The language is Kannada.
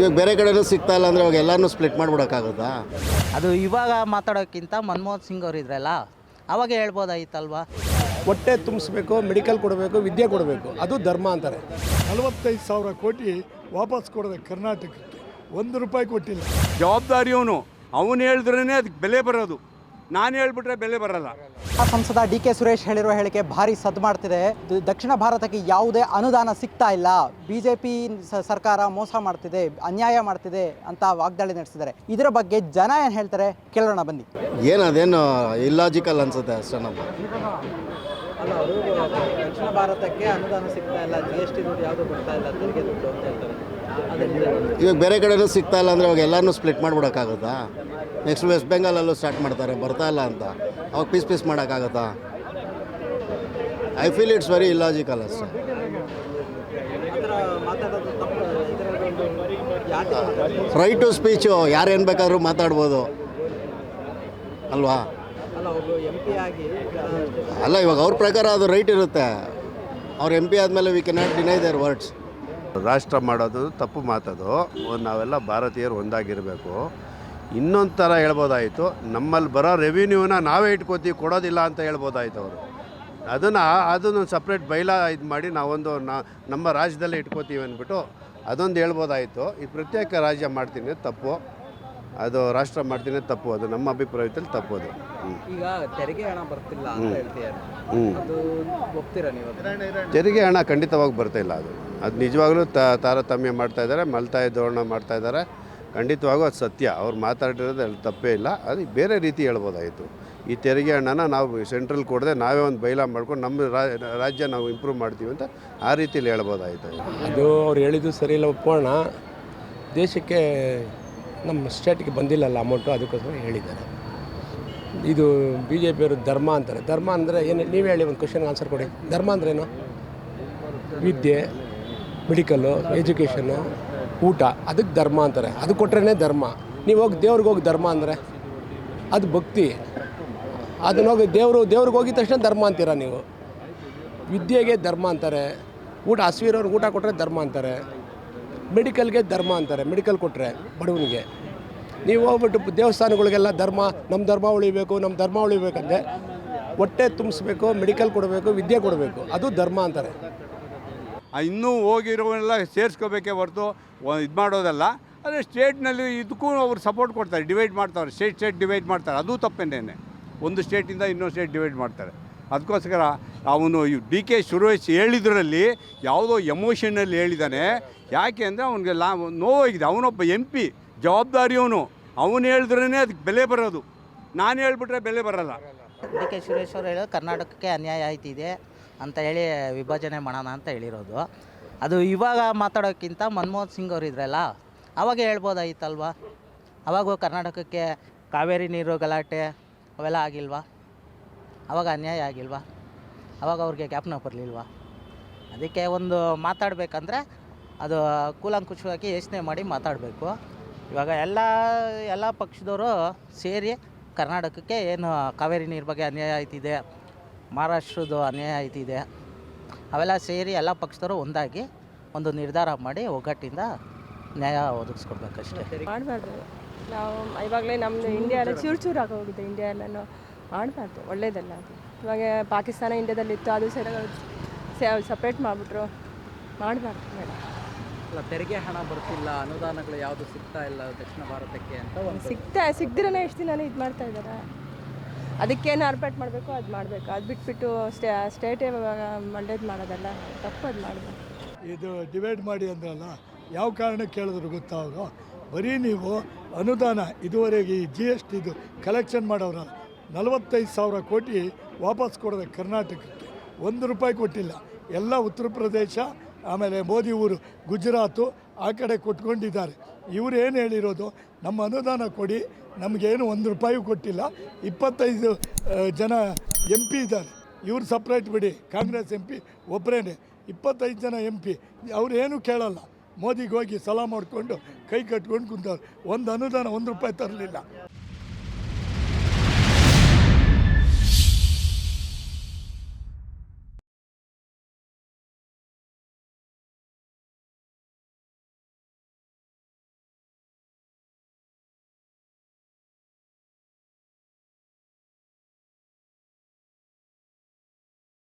ಇವಾಗ ಬೇರೆ ಕಡೆನೂ ಸಿಗ್ತಾ ಇಲ್ಲ ಅಂದರೆ ಇವಾಗ ಎಲ್ಲನೂ ಸ್ಪ್ಲಿಟ್ ಮಾಡ್ಬಿಡೋಕ್ಕಾಗುತ್ತಾ? ಅದು ಇವಾಗ ಮಾತಾಡೋಕ್ಕಿಂತ ಮನಮೋಹನ್ ಸಿಂಗ್ ಅವರು ಇದ್ರಲ್ಲ ಅವಾಗ ಹೇಳ್ಬೋದಾಗಿತ್ತಲ್ವಾ ಹೊಟ್ಟೆ ತುಂಬಿಸ್ಬೇಕು ಮೆಡಿಕಲ್ ಕೊಡಬೇಕು ವಿದ್ಯೆ ಕೊಡಬೇಕು ಅದು ಧರ್ಮ ಅಂತಾರೆ. ನಲವತ್ತೈದು ಸಾವಿರ ಕೋಟಿ ವಾಪಸ್ ಕೊಡದೆ ಕರ್ನಾಟಕಕ್ಕೆ. ಒಂದು ರೂಪಾಯಿ ಕೊಟ್ಟಿಲ್ಲ. ಜವಾಬ್ದಾರಿಯವನು. ಅವನು ಹೇಳಿದ್ರೇ ಅದಕ್ಕೆ ಬೆಲೆ ಬರೋದು. ನಾನು ಹೇಳ್ಬಿಟ್ರೆ ಬೆಲೆ ಬರಲ್ಲ. ಸಂಸದ ಡಿ ಕೆ ಸುರೇಶ್ ಹೇಳಿರುವ ಹೇಳಿಕೆ ಭಾರಿ ಸದ್ದು ಮಾಡ್ತಿದೆ. ದಕ್ಷಿಣ ಭಾರತಕ್ಕೆ ಯಾವುದೇ ಅನುದಾನ ಸಿಗ್ತಾ ಇಲ್ಲ. ಬಿಜೆಪಿ ಜೆ ಪಿ ಸರ್ಕಾರ ಮೋಸ ಮಾಡ್ತಿದೆ ಅನ್ಯಾಯ ಮಾಡ್ತಿದೆ ಅಂತ ವಾಗ್ದಾಳಿ ನಡೆಸಿದ್ದಾರೆ. ಇದರ ಬಗ್ಗೆ ಜನ ಏನು ಹೇಳ್ತಾರೆ ಕೇಳೋಣ ಬನ್ನಿ. ಏನು ಅದೇನು ಇಲ್ಲಾಜಿಕಲ್ ಅನ್ಸುತ್ತೆ ಅಷ್ಟೇ ನಮ್ಮ ದಕ್ಷಿಣ ಭಾರತಕ್ಕೆ ಅನುದಾನ ಸಿಗ್ತಾ ಇಲ್ಲ ಜಿ ಎಸ್ ಟಿ ದುಡ್ಡು ಯಾವುದು ಕೊಡ್ತಾ ಇಲ್ಲ ತೆರಿಗೆ ದುಡ್ಡು ಅಂತ ಹೇಳ್ತಾರೆ. ಇವಾಗ ಬೇರೆ ಕಡೆನೂ ಸಿಗ್ತಾ ಇಲ್ಲ ಅಂದರೆ ಇವಾಗ ಎಲ್ಲನೂ ಸ್ಪ್ಲಿಟ್ ಮಾಡಿಬಿಡೋಕ್ಕಾಗುತ್ತಾ? ನೆಕ್ಸ್ಟ್ ವೆಸ್ಟ್ ಬೆಂಗಾಲಲ್ಲೂ ಸ್ಟಾರ್ಟ್ ಮಾಡ್ತಾರೆ, ಬರ್ತಾ ಇಲ್ಲ ಅಂತ. ಅವಾಗ ಪೀಸ್ ಪೀಸ್ ಮಾಡೋಕ್ಕಾಗುತ್ತಾ? I feel it's very illogical ಅಷ್ಟೇ. ರೈಟ್ ಟು ಸ್ಪೀಚು ಯಾರೇನು ಬೇಕಾದರೂ ಮಾತಾಡ್ಬೋದು. ಅಲ್ವಾ? ಅಲ್ಲ, ಇವಾಗ ಅವ್ರ ಪ್ರಕಾರ ಅದು ರೈಟ್ ಇರುತ್ತೆ. ಅವ್ರು ಎಂ ಪಿ ಆದಮೇಲೆ we cannot deny their words ರಾಷ್ಟ್ರ ಮಾಡೋದು ತಪ್ಪು ಮಾತದು. ನಾವೆಲ್ಲ ಭಾರತೀಯರು ಒಂದಾಗಿರಬೇಕು. ಇನ್ನೊಂದು ಥರ ಹೇಳ್ಬೋದಾಯಿತು, ನಮ್ಮಲ್ಲಿ ಬರೋ ರೆವಿನ್ಯೂನ ನಾವೇ ಇಟ್ಕೋತೀವಿ, ಕೊಡೋದಿಲ್ಲ ಅಂತ ಹೇಳ್ಬೋದಾಯ್ತು ಅವರು. ಅದನ್ನು ಅದನ್ನು ಸಪ್ರೇಟ್ ಬೈಲ ಇದು ಮಾಡಿ ನಾವೊಂದು ನಾ, ನಮ್ಮ ರಾಜ್ಯದಲ್ಲೇ ಇಟ್ಕೋತೀವಿ ಅಂದ್ಬಿಟ್ಟು ಅದೊಂದು ಹೇಳ್ಬೋದಾಯಿತು. ಈ ಪ್ರತ್ಯೇಕ ರಾಜ್ಯ ಮಾಡ್ತೀನಿ, ತಪ್ಪು. ಅದು ರಾಷ್ಟ್ರ ಮಾಡ್ತೀನಿ ತಪ್ಪು ಅದು ನಮ್ಮ ಅಭಿಪ್ರಾಯದಲ್ಲಿ ತಪ್ಪು ಅದು. ಹ್ಞೂ ಈಗ ತೆರಿಗೆ ಹಣ ಬರ್ತಿಲ್ಲ ಅಂತ ಹೇಳ್ತೀರಾ ಅದು ಒಪ್ತೀರಾ ನೀವು ತೆರಿಗೆ ಹಣ ಖಂಡಿತವಾಗಿ ಬರ್ತಾ ಇಲ್ಲ ಅದು. ಅದು ನಿಜವಾಗ್ಲೂ ತ ತಾರತಮ್ಯ ಮಾಡ್ತಾ ಇದ್ದಾರೆ ಮಲ್ತಾಯ ಧೋರಣ ಮಾಡ್ತಾ ಇದ್ದಾರೆ ಖಂಡಿತವಾಗೂ ಅದು ಸತ್ಯ. ಅವ್ರು ಮಾತಾಡಿರೋದು ಅಲ್ಲಿ ತಪ್ಪೇ ಇಲ್ಲ. ಅದು ಬೇರೆ ರೀತಿ ಹೇಳ್ಬೋದಾಯಿತು. ಈ ತೆರಿಗೆ ಹಣನ ನಾವು ಸೆಂಟ್ರಲ್ ಕೊಡದೆ ನಾವೇ ಒಂದು ಬೈಲಾ ಮಾಡ್ಕೊಂಡು ನಮ್ಮ ರಾಜ್ಯ ನಾವು ಇಂಪ್ರೂವ್ ಮಾಡ್ತೀವಿ ಅಂತ ಆ ರೀತಿಯಲ್ಲಿ ಹೇಳ್ಬೋದಾಯಿತು. ಅದು ಅವ್ರು ಹೇಳಿದ್ದು ಸರಿ ಇಲ್ಲ ಒಪ್ಪೋಣ ದೇಶಕ್ಕೆ ನಮ್ಮ ಸ್ಟೇಟಿಗೆ ಬಂದಿಲ್ಲಲ್ಲ ಅಮೌಂಟು ಅದಕ್ಕೋಸ್ಕರ ಹೇಳಿದ್ದಾರೆ. ಇದು ಬಿ ಜೆ ಪಿಯವರು ಧರ್ಮ ಅಂತಾರೆ. ಧರ್ಮ ಅಂದರೆ ಏನು? ನೀವು ಹೇಳಿ ಒಂದು ಕ್ವಶನ್ಗೆ ಆನ್ಸರ್ ಕೊಡಿ. ಧರ್ಮ ಅಂದ್ರೇನು ವಿದ್ಯೆ ಮೆಡಿಕಲ್ಲು ಎಜುಕೇಷನ್ನು ಊಟ. ಅದಕ್ಕೆ ಧರ್ಮ ಅಂತಾರೆ. ಅದು ಕೊಟ್ರೇ ಧರ್ಮ. ನೀವು ಹೋಗಿ ದೇವ್ರಿಗೆ ಹೋಗಿ ಧರ್ಮ ಅಂದರೆ ಅದು ಭಕ್ತಿ. ಅದನ್ನ ಹೋಗಿ ದೇವರು, ದೇವ್ರಿಗೆ ಹೋಗಿದ ತಕ್ಷಣ ಧರ್ಮ ಅಂತೀರ ನೀವು? ವಿದ್ಯೆಗೆ ಧರ್ಮ ಅಂತಾರೆ. ಊಟ ಹಸಿವಿರೋರ್ಗೆ ಊಟ ಕೊಟ್ಟರೆ ಧರ್ಮ ಅಂತಾರೆ. ಮೆಡಿಕಲ್ಗೆ ಧರ್ಮ ಅಂತಾರೆ, ಮೆಡಿಕಲ್ ಕೊಟ್ಟರೆ ಬಡವನಿಗೆ. ನೀವು ಹೋಗ್ಬಿಟ್ಟು ದೇವಸ್ಥಾನಗಳಿಗೆಲ್ಲ ಧರ್ಮ ನಮ್ಮ ಧರ್ಮ ಉಳಿಬೇಕು ನಮ್ಮ ಧರ್ಮ ಉಳಿಬೇಕಂದ್ರೆ ಹೊಟ್ಟೆ ತುಂಬಿಸ್ಬೇಕು, ಮೆಡಿಕಲ್ ಕೊಡಬೇಕು, ವಿದ್ಯೆ ಕೊಡಬೇಕು, ಅದು ಧರ್ಮ ಅಂತಾರೆ. ಇನ್ನೂ ಹೋಗಿರೋನೆಲ್ಲ ಸೇರಿಸ್ಕೋಬೇಕೇ ಹೊರತು ಇದು ಮಾಡೋದಲ್ಲ. ಆದರೆ ಸ್ಟೇಟ್ನಲ್ಲಿ ಇದಕ್ಕೂ ಅವ್ರು ಸಪೋರ್ಟ್ ಕೊಡ್ತಾರೆ ಡಿವೈಡ್ ಮಾಡ್ತಾರೆ ಸ್ಟೇಟ್ ಸ್ಟೇಟ್ ಡಿವೈಡ್ ಮಾಡ್ತಾರೆ. ಅದು ತಪ್ಪೇನೇನೆ ಒಂದು ಸ್ಟೇಟಿಂದ ಇನ್ನೊಂದು ಸ್ಟೇಟ್ ಡಿವೈಡ್ ಮಾಡ್ತಾರೆ. ಅದಕ್ಕೋಸ್ಕರ ಅವನು ಡಿ ಕೆ ಸುರೇಶ್ ಹೇಳಿದ್ರಲ್ಲಿ ಯಾವುದೋ ಎಮೋಷನಲ್ಲಿ ಹೇಳಿದ್ದಾನೆ ಯಾಕೆ ಅಂದರೆ ಅವನಿಗೆ ಲಾ ನೋವಾಗಿದೆ ಅವನೊಬ್ಬ ಎಂ ಪಿ ಜವಾಬ್ದಾರಿಯವನು ಅವನು. ಹೇಳಿದ್ರೇ ಅದಕ್ಕೆ ಬೆಲೆ ಬರೋದು. ನಾನು ಹೇಳ್ಬಿಟ್ರೆ ಬೆಲೆ ಬರಲ್ಲ. ಡಿ ಕೆ ಸುರೇಶ್ ಅವರು ಹೇಳೋದು ಕರ್ನಾಟಕಕ್ಕೆ ಅನ್ಯಾಯ ಆಯ್ತಿದೆ ಅಂತ ಹೇಳಿ ವಿಭಜನೆ ಮಾಡೋಣ ಅಂತ ಹೇಳಿರೋದು. ಅದು ಇವಾಗ ಮಾತಾಡೋಕ್ಕಿಂತ ಮನಮೋಹನ್ ಸಿಂಗ್ ಅವರು ಇದ್ರಲ್ಲ, ಅವಾಗ ಹೇಳ್ಬೋದಾಗಿತ್ತಲ್ವಾ ಅವಾಗ ಕರ್ನಾಟಕಕ್ಕೆ ಕಾವೇರಿ ನೀರು ಗಲಾಟೆ ಅವೆಲ್ಲ ಆಗಿಲ್ವಾ? ಅವಾಗ ಅನ್ಯಾಯ ಆಗಿಲ್ವಾ? ಅವಾಗ ಅವ್ರಿಗೆ ಜ್ಞಾಪನ ಬರಲಿಲ್ವಾ? ಅದಕ್ಕೆ ಒಂದು ಮಾತಾಡಬೇಕಂದ್ರೆ ಅದು ಕೂಲಂಕುಷವಾಗಿ ಯೋಚನೆ ಮಾಡಿ ಮಾತಾಡಬೇಕು. ಇವಾಗ ಎಲ್ಲ ಎಲ್ಲ ಪಕ್ಷದವರು ಸೇರಿ ಕರ್ನಾಟಕಕ್ಕೆ ಏನು ಕಾವೇರಿ ನೀರು ಬಗ್ಗೆ ಅನ್ಯಾಯ ಆಯ್ತಿದೆ, ಮಹಾರಾಷ್ಟ್ರದ್ದು ಅನ್ಯಾಯ ಆಯ್ತಿದೆ, ಅವೆಲ್ಲ ಸೇರಿ ಎಲ್ಲ ಪಕ್ಷದವರು ಒಂದಾಗಿ ಒಂದು ನಿರ್ಧಾರ ಮಾಡಿ ಒಗ್ಗಟ್ಟಿಂದ ನ್ಯಾಯ ಒದಗಿಸ್ಕೊಡ್ಬೇಕಷ್ಟೇ. ಮಾಡಬಾರ್ದು. ನಾವು ಇವಾಗಲೇ ನಮ್ಮದು ಇಂಡಿಯಾ ಎಲ್ಲ ಚೂರು ಚೂರು ಆಗೋಗಿದೆ ಇಂಡಿಯಾ ಎಲ್ಲನೂ ಮಾಡಬಾರ್ದು ಒಳ್ಳೇದಲ್ಲ ಅದು. ಇವಾಗ ಪಾಕಿಸ್ತಾನ ಇಂಡಿಯಾದಲ್ಲಿತ್ತು ಅದು ಸೈಡ್ ಸಪ್ರೇಟ್ ಮಾಡಿಬಿಟ್ರು. ಮಾಡಬಾರ್ದು ಮೇಡಮ್ ಅಲ್ಲ ತೆರಿಗೆ ಹಣ ಬರ್ತಿಲ್ಲ ಅನುದಾನಗಳು ಯಾವುದು ಸಿಗ್ತಾ ಇಲ್ಲ ದಕ್ಷಿಣ ಭಾರತಕ್ಕೆ ಅಂತ ಒಂದು ಸಿಗ್ತಾ ಸಿಗ್ದಿರನೇ ಎಷ್ಟು ದಿನ ಇದು ಮಾಡ್ತಾ ಇದ್ದಾರೆ ಅದಕ್ಕೇನು ಅರ್ಪೇಟ್ ಮಾಡಬೇಕು ಅದು ಮಾಡಬೇಕು. ಅದು ಬಿಟ್ಬಿಟ್ಟು ಸ್ಟೇ ಸ್ಟೇಟೇ ಒಳ್ಳೇದು ಮಾಡೋದಲ್ಲ ತಪ್ಪು ಅದು ಮಾಡಬೇಕು. ಇದು ಡಿವೈಡ್ ಮಾಡಿ ಅಂದ್ರಲ್ಲ ಯಾವ ಕಾರಣಕ್ಕೆ ಕೇಳಿದ್ರು ಗೊತ್ತಾಗೋ ಬರೀ ನೀವು ಅನುದಾನ ಇದುವರೆಗೆ ಈ ಜಿ ಎಸ್ ಟಿದು ಕಲೆಕ್ಷನ್ ಮಾಡೋರಲ್ಲ ನಲವತ್ತೈದು ಸಾವಿರ ಕೋಟಿ ವಾಪಸ್ ಕೊಡೋದು ಕರ್ನಾಟಕಕ್ಕೆ. ಒಂದು ರೂಪಾಯಿ ಕೊಟ್ಟಿಲ್ಲ. ಎಲ್ಲ ಉತ್ತರ ಪ್ರದೇಶ, ಆಮೇಲೆ ಮೋದಿ ಊರು, ಗುಜರಾತು ಆ ಕಡೆ ಕೊಟ್ಕೊಂಡಿದ್ದಾರೆ. ಇವರು ಏನು ಹೇಳಿರೋದು? ನಮ್ಮ ಅನುದಾನ ಕೊಡಿ, ನಮಗೇನು ಒಂದು ರೂಪಾಯಿ ಕೊಟ್ಟಿಲ್ಲ. ಇಪ್ಪತ್ತೈದು ಜನ ಎಂ ಪಿ ಇದ್ದಾರೆ. ಇವ್ರು ಸಪ್ರೇಟ್ ಬಿಡಿ. ಕಾಂಗ್ರೆಸ್ ಎಂ ಪಿ ಒಬ್ಬರೇನೆ ಇಪ್ಪತ್ತೈದು ಜನ ಎಂ ಪಿ. ಅವ್ರೇನು ಕೇಳಲ್ಲ. ಮೋದಿಗೆ ಹೋಗಿ ಸಲಾ ಮಾಡಿಕೊಂಡು ಕೈ ಕಟ್ಕೊಂಡು ಕುಂತವ್ರು. ಒಂದು ಅನುದಾನ ಒಂದು ರೂಪಾಯಿ ತರಲಿಲ್ಲ.